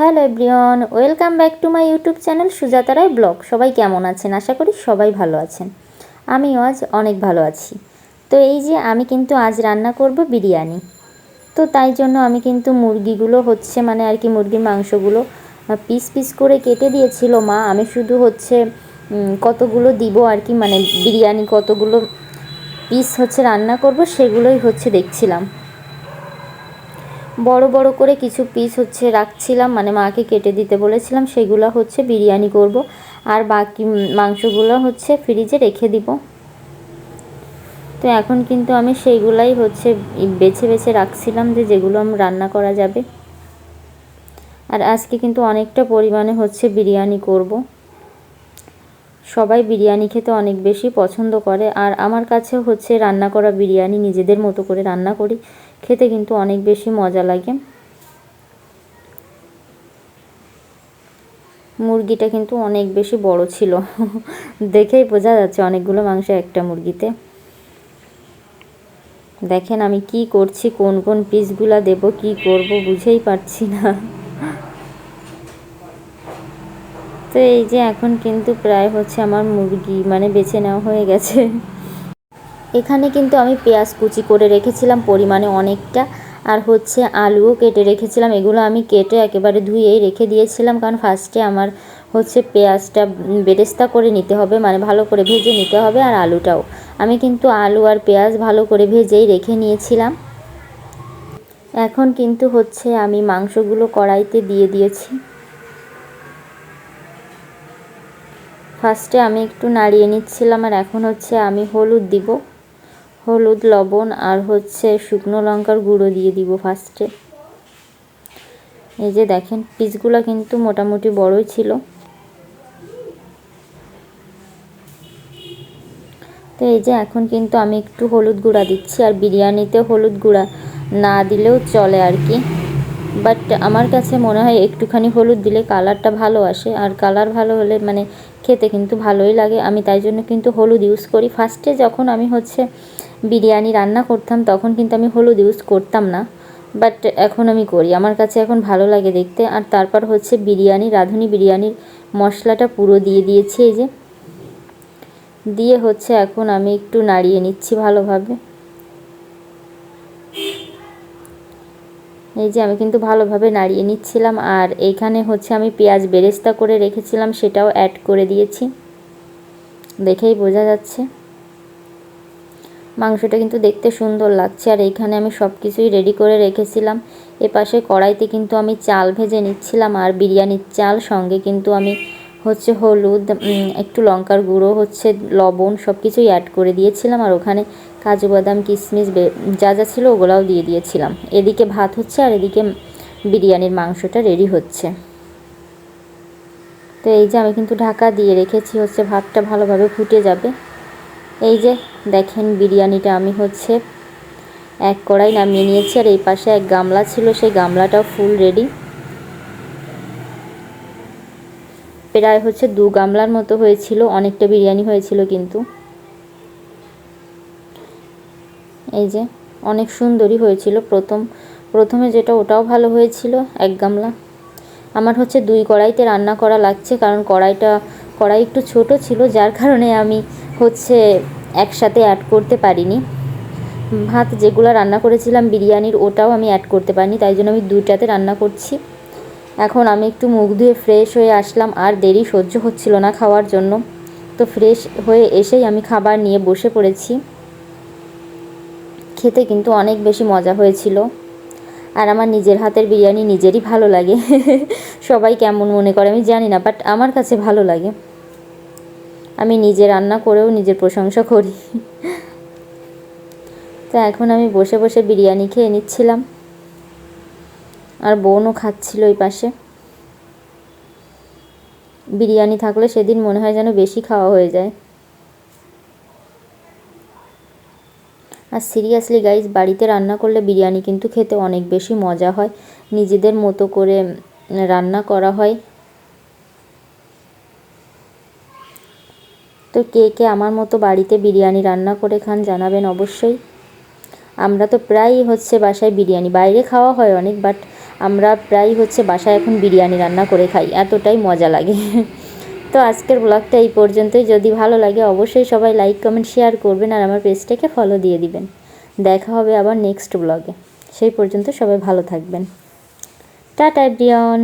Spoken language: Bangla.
Hello everyone, welcome back to my YouTube channel Sujata Roy vlog. সবাই কেমন আছেন? আশা করি সবাই ভালো আছেন। আমিও আজ অনেক ভালো আছি। তো এই যে আমি কিন্তু আজ রান্না করব বিরিয়ানি। তো তাই জন্য আমি কিন্তু মুরগিগুলো হচ্ছে মানে আর কি মুরগির মাংসগুলো পিস পিস করে কেটে দিয়েছিল মা। আমি শুধু হচ্ছে কতগুলো দিব আর কি মানে বিরিয়ানি কতগুলো পিস হচ্ছে রান্না করব সেগুলোই হচ্ছে দেখছিলাম। বড় বড় করে কিছু পিস হচ্ছে রাখছিলাম মানে মাকে কেটে দিতে বলেছিলাম, সেগুলো হচ্ছে বিরিয়ানি করব। আর বাকি মাংসগুলো হচ্ছে ফ্রিজে রেখে দিব। তো এখন কিন্তু আমি সেইগুলাই হচ্ছে বেছে বেছে রাখছিলাম যে যেগুলো আমি রান্না করা যাবে। আর আজকে কিন্তু অনেকটা পরিমাণে হচ্ছে বিরিয়ানি করব। সবাই বিরিয়ানি খেতে অনেক বেশি পছন্দ করে। আর আমার কাছে হচ্ছে রান্না করা বিরিয়ানি নিজেদের মতো করে রান্না করি। খেতে কিন্তু অনেক বেশি মজা লাগে। মুরগিটা কিন্তু অনেক বেশি বড় ছিল। দেখেই বোঝা যাচ্ছে অনেকগুলো মাংস একটা মুরগিতে। দেখেন আমি কি করছি, কোন কোন পিসগুলা দেব, কি করব বুঝেই পারছি না। তো এই যে এখন কিন্তু প্রায় হচ্ছে আমার মুরগি মানে বেছে নেওয়া হয়ে গেছে। এখানে কিন্তু আমি পেঁয়াজ কুচি করে রেখেছিলাম পরিমাণে অনেকটা। আর হচ্ছে আলুও কেটে রেখেছিলাম। এগুলো আমি কেটে একেবারে ধুয়েই রেখে দিয়েছিলাম। কারণ ফার্স্টে আমার হচ্ছে পেঁয়াজটা বেরেস্তা করে নিতে হবে মানে ভালো করে ভেজে নিতে হবে আর আলুটাও। আমি কিন্তু আলু আর পেঁয়াজ ভালো করে ভেজেই রেখে নিয়েছিলাম। এখন কিন্তু হচ্ছে আমি মাংসগুলো কড়াইতে দিয়ে দিয়েছি। ফার্স্টে আমি একটু নাড়িয়ে নিচ্ছিলাম আর এখন হচ্ছে আমি হলুদ দিব। হলুদ, লবণ আর হচ্ছে শুকনো লঙ্কার গুঁড়ো দিয়ে দিব ফার্স্টে এই যে দেখেন, পিসগুলো কিন্তু মোটামুটি বড়ই ছিল। তো এই যে এখন কিন্তু আমি একটু হলুদ গুঁড়া দিচ্ছি, আর বিরিয়ানিতে হলুদ গুঁড়া না দিলেও চলে আর কি। বাট আমার কাছে মনে হয় একটুখানি হলুদ দিলে কালারটা ভালো আসে, আর কালার ভালো হলে মানে খেতে কিন্তু ভালোই লাগে। আমি তাই জন্য কিন্তু হলুদ ইউজ করি। ফার্স্টে যখন আমি হচ্ছে বিরিয়ানি রান্না করতাম, তখন কিন্তু আমি হলুদ ইউজ করতাম না। বাট এখন আমি করি। আমার কাছে এখন ভালো লাগে দেখতে। আর তারপর হচ্ছে বিরিয়ানি, রাঁধুনি বিরিয়ানির মশলাটা পুরো দিয়ে দিয়েছি এই যে। দিয়ে হচ্ছে এখন আমি একটু নাড়িয়ে নিচ্ছি ভালোভাবে। এই যে আমি কিন্তু ভালোভাবে নাড়িয়ে নিচ্ছিলাম। আর এইখানে হচ্ছে আমি পেঁয়াজ বেরেস্তা করে রেখেছিলাম, সেটাও অ্যাড করে দিয়েছি। দেখেই বোঝা যাচ্ছে। মাংসটা কিন্তু দেখতে সুন্দর লাগছে। আর এইখানে আমি সব কিছুই রেডি করে রেখেছিলাম। এপাশে কড়াইতে কিন্তু আমি চাল ভেজে নিচ্ছিলাম আর বিরিয়ানির চাল, সঙ্গে কিন্তু আমি হচ্ছে হলুদ একটু লঙ্কার গুঁড়ো, হচ্ছে লবণ সব কিছুই অ্যাড করে দিয়েছিলাম। আর ওখানে কাজু বাদাম কিশমিশ যা যা ছিল ওগুলাও দিয়ে দিয়েছিলাম। এদিকে ভাত হচ্ছে আর এদিকে বিরিয়ানির মাংসটা রেডি হচ্ছে। তো এই যে আমি কিন্তু ঢাকা দিয়ে রেখেছি, হচ্ছে ভাতটা ভালোভাবে ফুটে যাবে। এই যে দেখেন বিরিয়ানিটা আমি হচ্ছে এক কড়াই নামিয়ে নিয়েছি, আর এই পাশে এক গামলা ছিল, সেই গামলাটাও ফুল রেডি প্রায় হচ্ছে দু গামলার মতো হয়েছিল, অনেকটা বিরিয়ানি হয়েছিল কিন্তু। এই যে অনেক সুন্দরই হয়েছিল, প্রথম, প্রথমে যেটা ওটাও ভালো হয়েছিল, এক গামলা। আমার হচ্ছে দুই কড়াইতে রান্না করা লাগছে, কারণ কড়াইটা, কড়াই একটু ছোট ছিল, যার কারণে আমি হচ্ছে একসাথে অ্যাড করতে পারিনি। ভাত যেগুলো রান্না করেছিলাম, বিরিয়ানির ওটাও আমি অ্যাড করতে পারিনি, তাই জন্য আমি দুইটাতে রান্না করছি। এখন আমি একটু মুখ ধুয়ে ফ্রেশ হয়ে আসলাম, আর দেরি সহ্য হচ্ছিল না খাওয়ার জন্য। তো ফ্রেশ হয়ে এসেই আমি খাবার নিয়ে বসে পড়েছি। খেতে কিন্তু অনেক বেশি মজা হয়েছিল। আর আমার নিজের হাতের বিরিয়ানি নিজেরই ভালো লাগে। সবাই কেমন মনে করে আমি জানি না বাট আমার কাছে ভালো লাগে। আমি নিজে রান্না করেও নিজের প্রশংসা করি। তো এখন আমি বসে বসে বিরিয়ানি খেয়ে নিচ্ছিলাম। আর বোনও খাচ্ছিল ওই পাশে। বিরিয়ানি থাকলে সেদিন মনে হয় যেন বেশি খাওয়া হয়ে যায়। আর সিরিয়াসলি গাইজ, বাড়িতে রান্না করলে বিরিয়ানি কিন্তু খেতে অনেক বেশি মজা হয়। নিজেদের মতো করে রান্না করা হয়। তো কে কে আমার মতো বাড়িতে বিরিয়ানি রান্না করে খান জানাবেন অবশ্যই। আমরা তো প্রায়ই হচ্ছে বাসায় বিরিয়ানি, বাইরে খাওয়া হয় অনেক বাট আমরা প্রায় হচ্ছে বাসায় এখন বিরিয়ানি রান্না করে খাই, এতটাই মজা লাগে। তো আজকের ব্লগটা এই পর্যন্তই, যদি ভালো লাগে অবশ্যই সবাই লাইক কমেন্ট শেয়ার করবেন আর আমার পেজটাকে ফলো দিয়ে দিবেন। দেখা হবে আবার নেক্সট ব্লগে সেই পর্যন্ত সবাই ভালো থাকবেন। Tata everyone